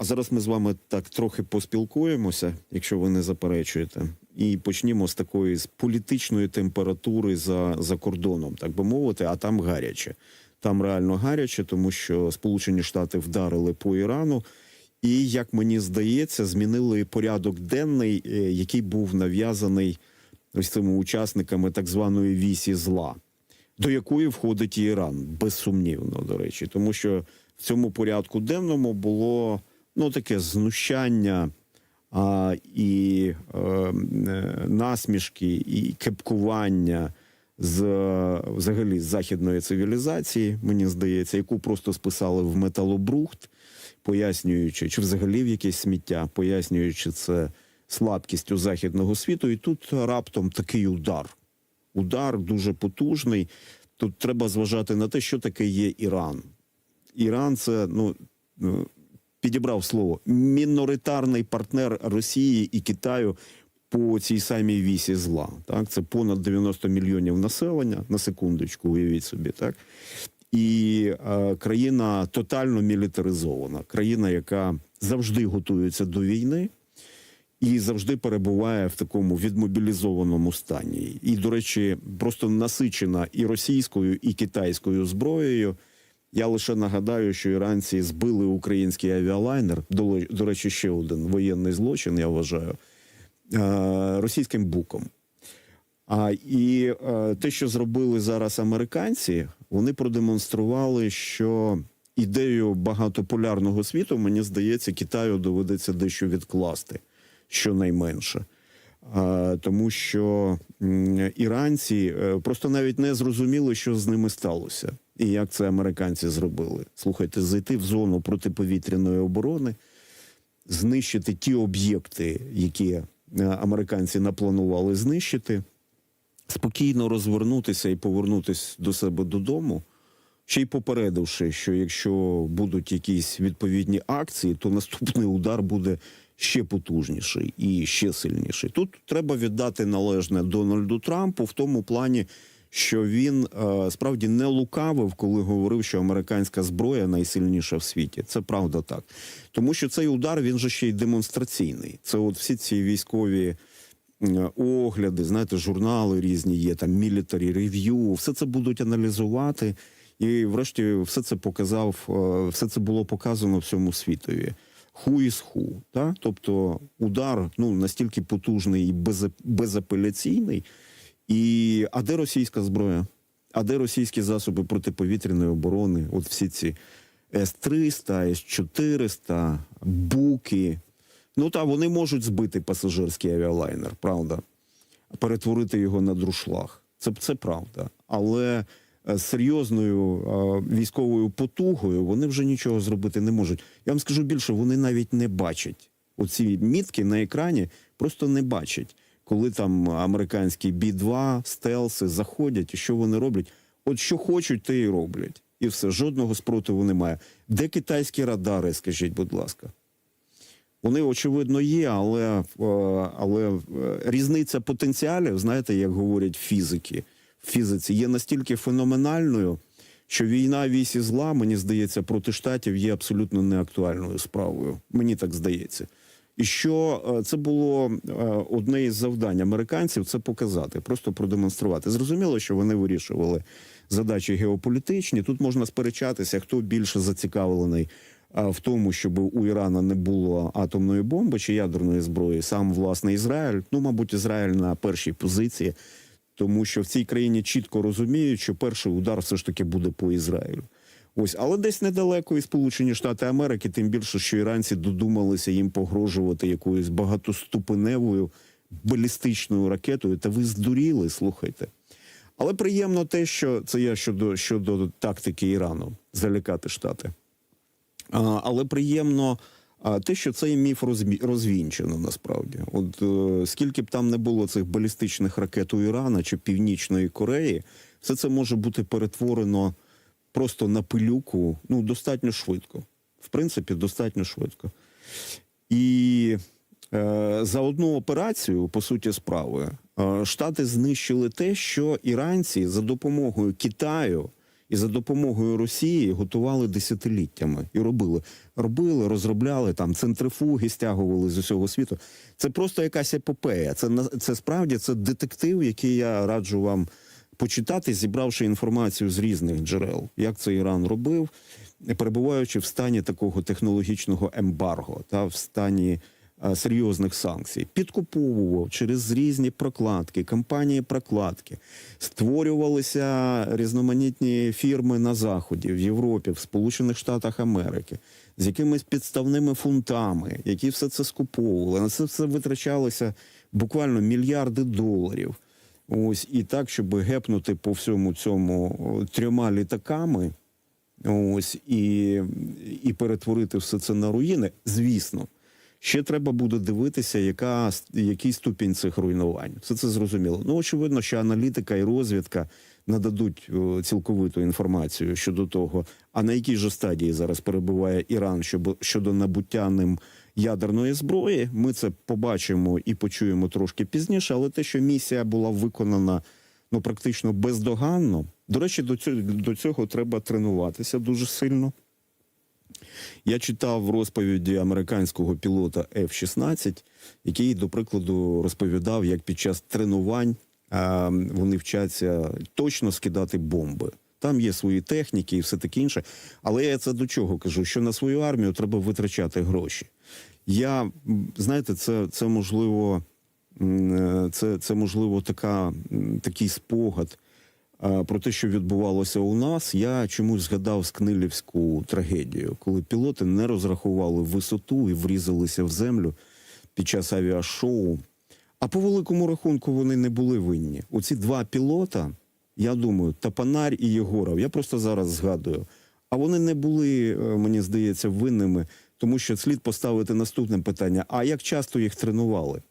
А зараз ми з вами так трохи поспілкуємося, якщо ви не заперечуєте, і почнімо з такої з політичної температури за, за кордоном, так би мовити, а там гаряче. Там реально гаряче, тому що Сполучені Штати вдарили по Ірану, і як мені здається, змінили порядок денний, е, який був нав'язаний ось цими учасниками так званої вісі зла, до якої входить Іран, безсумнівно, до речі, тому що в цьому порядку денному було ну таке знущання а, і е, е, насмішки, і кепкування з е, взагалі з західної цивілізації, мені здається, яку просто списали в металобрухт, пояснюючи, чи взагалі в якесь сміття, пояснюючи це слабкістю західного світу, і тут раптом такий удар. Удар дуже потужний. Тут треба зважати на те, що таке є Іран. Іран це ну ну, підібрав слово міноритарний партнер Росії і Китаю по цій самій вісі зла. Так, це понад 90 мільйонів населення на секундочку, уявіть собі, так. І е, країна тотально мілітаризована, країна, яка завжди готується до війни і завжди перебуває в такому відмобілізованому стані. І, до речі, просто насичена і російською, і китайською зброєю. Я лише нагадаю, що іранці збили український авіалайнер. До, до речі, ще один воєнний злочин, я вважаю, е, російським буком. А і е, те, що зробили зараз американці, вони продемонстрували, що ідею багатополярного світу, мені здається, Китаю доведеться дещо відкласти, щонайменше. Тому що іранці е, просто навіть не зрозуміли, що з ними сталося, і як це американці зробили. Слухайте, зайти в зону протиповітряної оборони, знищити ті об'єкти, які е, американці напланували знищити, спокійно розвернутися і повернутися до себе додому. Ще й попередивши, що якщо будуть якісь відповідні акції, то наступний удар буде ще потужніший і ще сильніший. Тут треба віддати належне Дональду Трампу в тому плані, що він е, справді не лукавив, коли говорив, що американська зброя найсильніша в світі. Це правда так, тому що цей удар він же ще й демонстраційний. Це от всі ці військові. е, Огляди, знаєте, журнали різні є, там Military Review, все це будуть аналізувати, і, врешті, все це показав, е, все це було показано всьому світові. Who is who, та? Тобто удар ну, настільки потужний і без, безапеляційний. І, а де російська зброя? А де російські засоби протиповітряної оборони? От всі ці С-300, С-400, Буки. Ну та вони можуть збити пасажирський авіалайнер, правда, перетворити його на друшлаг. Це, це правда. Але з серйозною е, військовою потугою вони вже нічого зробити не можуть. Я вам скажу більше, вони навіть не бачать. Оці мітки на екрані просто не бачать, коли там американські Бі-2, стелси заходять, що вони роблять. От що хочуть, те і роблять. І все, жодного спротиву немає. Де китайські радари, скажіть, будь ласка? Вони очевидно є, але, е, але е, різниця потенціалів, знаєте, як говорять фізики, фізиці є настільки феноменальною, що війна вісі зла, мені здається, проти штатів є абсолютно неактуальною справою. Мені так здається. І що е, це було е, одне із завдань американців це показати, просто продемонструвати. Зрозуміло, що вони вирішували задачі геополітичні. Тут можна сперечатися, хто більше зацікавлений в тому, щоб у Ірана не було атомної бомби чи ядерної зброї. Сам власне Ізраїль. Ну, мабуть, Ізраїль на першій позиції, тому що в цій країні чітко розуміють, що перший удар все ж таки буде по Ізраїлю. Ось, але десь недалеко і Сполучені Штати Америки, тим більше, що іранці додумалися їм погрожувати якоюсь багатоступеневою балістичною ракетою. Та ви здуріли, слухайте. Але приємно те, що це я щодо щодо тактики Ірану залякати штати. А, але приємно а, те, що цей міф розвінчено насправді. От е, скільки б там не було цих балістичних ракет у Ірана чи Північної Кореї, все це може бути перетворено просто на пилюку ну, достатньо швидко. В принципі, достатньо швидко. І е, за одну операцію, по суті справи, е, Штати знищили те, що іранці за допомогою Китаю і за допомогою Росії готували десятиліттями і робили. Робили, розробляли там центрифуги, стягували з усього світу. Це просто якась епопея. Це це справді це детектив, який я раджу вам почитати, зібравши інформацію з різних джерел, як це Іран робив, перебуваючи в стані такого технологічного ембарго та в стані серйозних санкцій, підкуповував через різні прокладки, компанії прокладки, створювалися різноманітні фірми на заході, в Європі, в Сполучених Штатах Америки, з якимись підставними фунтами, які все це скуповували. На це все витрачалося буквально мільярди доларів. Ось і так, щоб гепнути по всьому цьому трьома літаками, ось і, і перетворити все це на руїни, звісно. Ще треба буде дивитися, яка, який ступінь цих руйнувань. Все це зрозуміло. Ну, очевидно, що аналітика і розвідка нададуть цілковиту інформацію щодо того, а на якій же стадії зараз перебуває Іран щодо набуття ним ядерної зброї. Ми це побачимо і почуємо трошки пізніше, але те, що місія була виконана ну практично бездоганно. До речі, до цього, до цього треба тренуватися дуже сильно. Я читав розповіді американського пілота F-16, який, до прикладу, розповідав, як під час тренувань вони вчаться точно скидати бомби. Там є свої техніки і все таке інше. Але я це до чого кажу? Що на свою армію треба витрачати гроші. Я знаєте, це, це можливо, е, це, це можливо така, такий спогад про те, що відбувалося у нас. Я чомусь згадав Скнилівську трагедію, коли пілоти не розрахували висоту і врізалися в землю під час авіашоу. А по великому рахунку вони не були винні. Оці два пілота, я думаю, Тапанарь і Єгоров, я просто зараз згадую. А вони не були, е, мені здається, винними, тому що слід поставити наступне питання: а як часто їх тренували?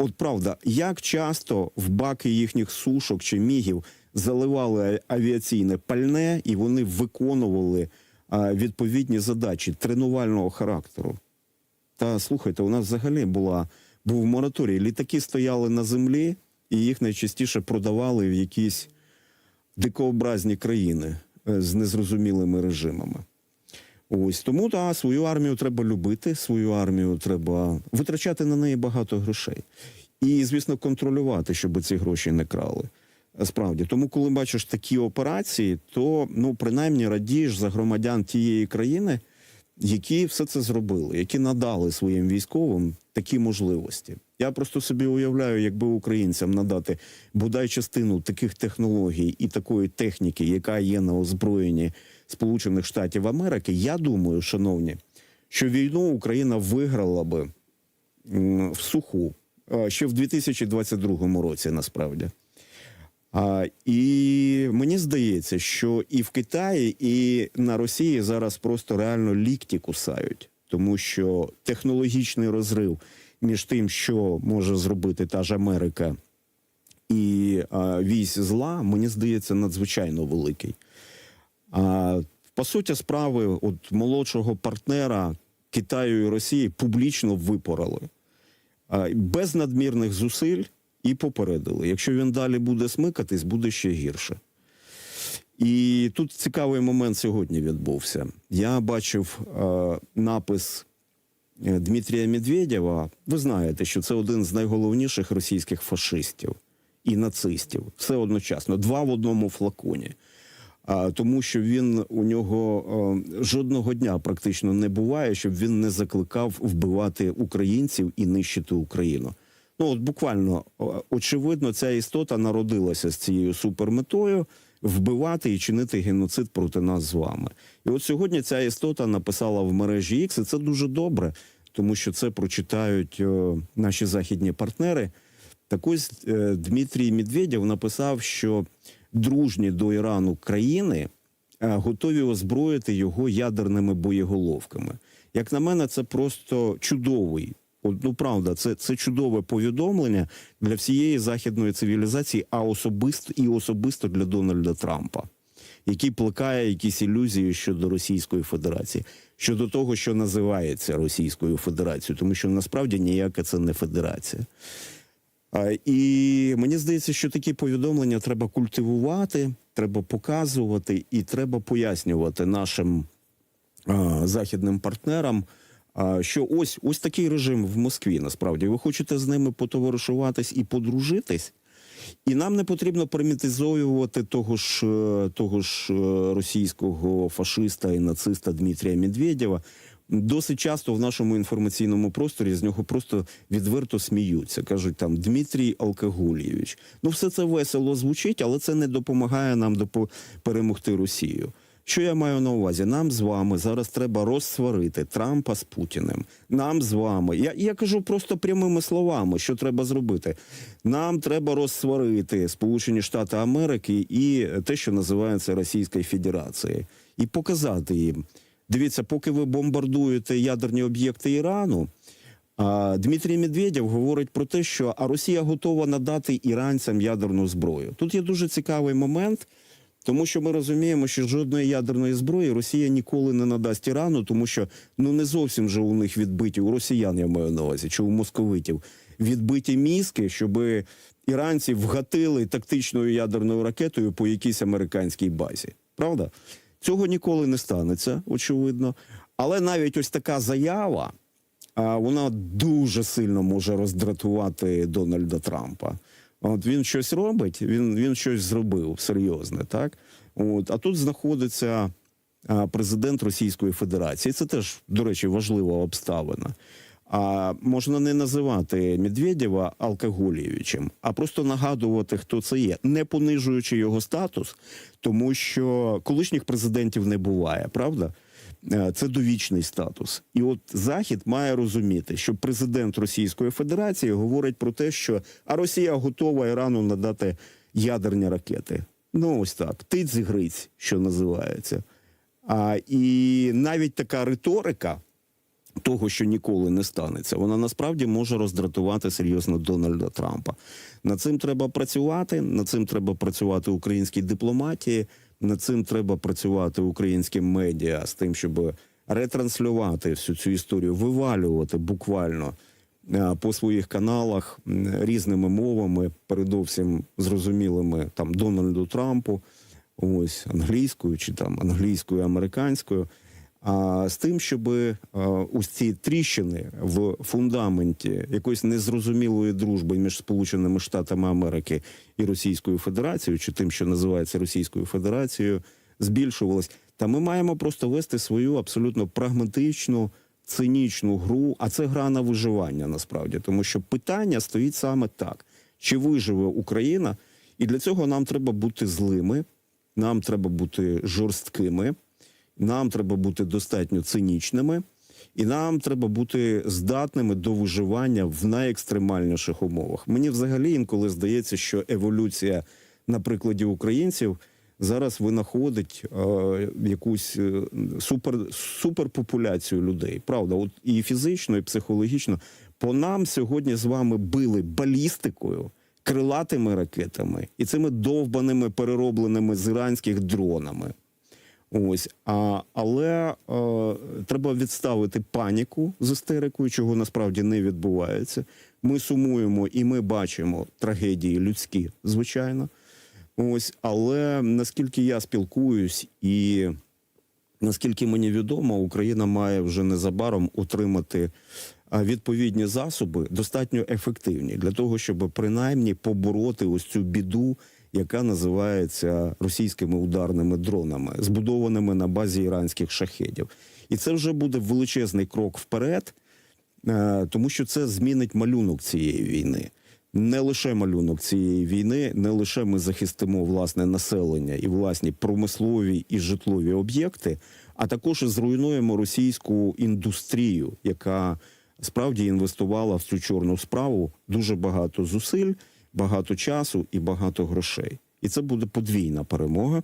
От правда, як часто в баки їхніх сушок чи мігів заливали авіаційне пальне, і вони виконували відповідні задачі тренувального характеру? Та слухайте, у нас взагалі була був мораторій. Літаки стояли на землі, і їх найчастіше продавали в якісь дикообразні країни е, з незрозумілими режимами. Ось тому та свою армію треба любити, свою армію треба витрачати на неї багато грошей. І, звісно, контролювати, щоб ці гроші не крали. Справді, тому, коли бачиш такі операції, то ну принаймні радієш за громадян тієї країни, які все це зробили, які надали своїм військовим такі можливості. Я просто собі уявляю, якби українцям надати бодай частину таких технологій і такої техніки, яка є на озброєнні Сполучених Штатів Америки. Я думаю, шановні, що війну Україна виграла би в суху ще в 2022 році, насправді. А, і мені здається, що і в Китаї, і на Росії зараз просто реально лікті кусають, тому що технологічний розрив між тим, що може зробити та ж Америка і а, вісь зла, мені здається, надзвичайно великий. А, по суті справи, от молодшого партнера Китаю і Росії публічно випорали а, без надмірних зусиль і попередили. Якщо він далі буде смикатись, буде ще гірше. І тут цікавий момент сьогодні відбувся. Я бачив е, напис Дмитрія Медведєва. Ви знаєте, що це один з найголовніших російських фашистів і нацистів. Все одночасно, два в одному флаконі. А, тому що він у нього жодного дня практично не буває, щоб він не закликав вбивати українців і нищити Україну. Ну от буквально очевидно, ця істота народилася з цією суперметою вбивати і чинити геноцид проти нас з вами. І от сьогодні ця істота написала в мережі X, і це дуже добре, тому що це прочитають наші західні партнери. Так ось е, Дмитрій Медведєв написав, що дружні до Ірану країни е, готові озброїти його ядерними боєголовками. Як на мене, це просто чудовий. Ну правда, це, це чудове повідомлення для всієї західної цивілізації, а особисто і особисто для Дональда Трампа, який плекає якісь ілюзії щодо Російської Федерації, щодо того, що називається Російською Федерацією, тому що насправді ніяка це не федерація. І мені здається, що такі повідомлення треба культивувати, треба показувати і треба пояснювати нашим західним партнерам. Що ось ось такий режим в Москві. Насправді ви хочете з ними потоваришуватись і подружитись, і нам не потрібно примітизовувати того ж е, того ж е, російського фашиста і нациста Дмитрія Медведєва. Досить часто в нашому інформаційному просторі з нього просто відверто сміються. кажуть там Дмитрій Алкоголєвич. Ну, все це весело звучить, але це не допомагає нам допо- перемогти Росію. Що я маю на увазі? Нам з вами зараз треба розсварити Трампа з Путіним. Нам з вами. Я, я кажу просто прямими словами, що треба зробити. Нам треба розсварити Сполучені Штати Америки і те, що називається Російською Федерацією, і показати їм. Дивіться, поки ви бомбардуєте ядерні об'єкти Ірану. Дмитрій Медведєв говорить про те, що а Росія готова надати іранцям ядерну зброю. Тут є дуже цікавий момент, тому що ми розуміємо, що жодної ядерної зброї Росія ніколи не надасть Ірану, тому що ну не зовсім же у них відбиті у росіян, я маю на увазі, чи у московитів відбиті мізки, щоб іранці вгатили тактичною ядерною ракетою по якійсь американській базі. Правда? Цього ніколи не станеться, очевидно. Але навіть ось така заява, а, вона дуже сильно може роздратувати Дональда Трампа. От він щось робить, він, він щось зробив серйозне, так? От, а тут знаходиться президент Російської Федерації. Це теж, до речі, важлива обставина. А можна не називати Медведєва алкоголєвичем, а просто нагадувати, хто це є, не понижуючи його статус, тому що колишніх президентів не буває, правда? Е, Це довічний статус. І от Захід має розуміти, що президент Російської Федерації говорить про те, що а Росія готова Ірану надати ядерні ракети. Ну ось так, тиць гриць, що називається. А, і навіть така риторика того, що ніколи не станеться, вона насправді може роздратувати серйозно Дональда Трампа. Над цим треба працювати. Над цим треба працювати українській дипломатії. Над цим треба працювати українським медіа з тим, щоб ретранслювати всю цю історію, вивалювати буквально е, по своїх каналах різними мовами, передовсім зрозумілими там Дональду Трампу, ось англійською чи там англійською, американською. А з тим, щоб ось ці тріщини в фундаменті якоїсь незрозумілої дружби між Сполученими Штатами Америки і Російською Федерацією, чи тим, що називається Російською Федерацією, збільшувалась. Та ми маємо просто вести свою абсолютно прагматичну, цинічну гру. А це гра на виживання насправді, тому що питання стоїть саме так: чи виживе Україна, і для цього нам треба бути злими, нам треба бути жорсткими. Нам треба бути достатньо цинічними, і нам треба бути здатними до виживання в найекстремальніших умовах. Мені взагалі інколи здається, що еволюція на прикладі українців зараз винаходить е, якусь е, супер, суперпопуляцію людей. Правда, от і фізично, і психологічно. По нам сьогодні з вами били балістикою. Крилатими ракетами і цими довбаними переробленими з іранських дронами. Ось, а, але е, треба відставити паніку з істерикою, чого насправді не відбувається. Ми сумуємо і ми бачимо трагедії людські, звичайно. Ось, але наскільки я спілкуюсь, і наскільки мені відомо, Україна має вже незабаром отримати відповідні засоби, достатньо ефективні для того, щоб принаймні побороти ось цю біду яка називається російськими ударними дронами, збудованими на базі іранських шахедів. І це вже буде величезний крок вперед, е, тому що це змінить малюнок цієї війни. Не лише малюнок цієї війни, не лише ми захистимо власне населення і власні промислові і житлові об'єкти, а також і зруйнуємо російську індустрію, яка справді інвестувала в цю чорну справу дуже багато зусиль багато часу і багато грошей. І це буде подвійна перемога.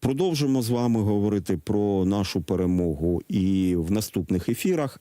Продовжимо з вами говорити про нашу перемогу і в наступних ефірах.